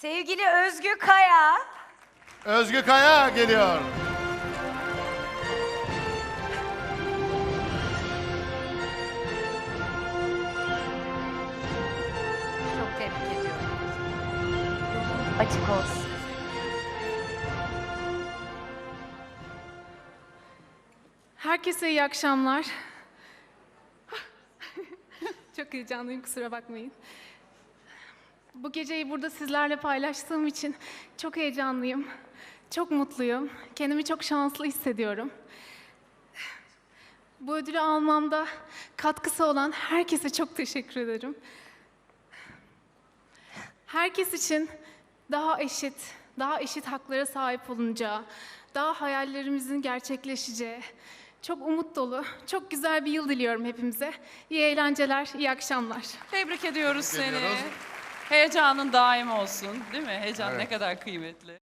Sevgili Özgü Kaya. Özgü Kaya geliyor. Çok tebrik ediyorum. Açık olsun. Herkese iyi akşamlar. Çok heyecanlıyım kusura bakmayın. Bu geceyi burada sizlerle paylaştığım için çok heyecanlıyım. Çok mutluyum. Kendimi çok şanslı hissediyorum. Bu ödülü almamda katkısı olan herkese çok teşekkür ederim. Herkes için daha eşit, daha eşit haklara sahip olunacağı, daha hayallerimizin gerçekleşeceği, çok umut dolu, çok güzel bir yıl diliyorum hepimize. İyi eğlenceler, iyi akşamlar. Tebrik ediyoruz Tebrik seni. ediyoruz. Heyecanın daim olsun değil mi? Heyecan ne Evet. kadar kıymetli.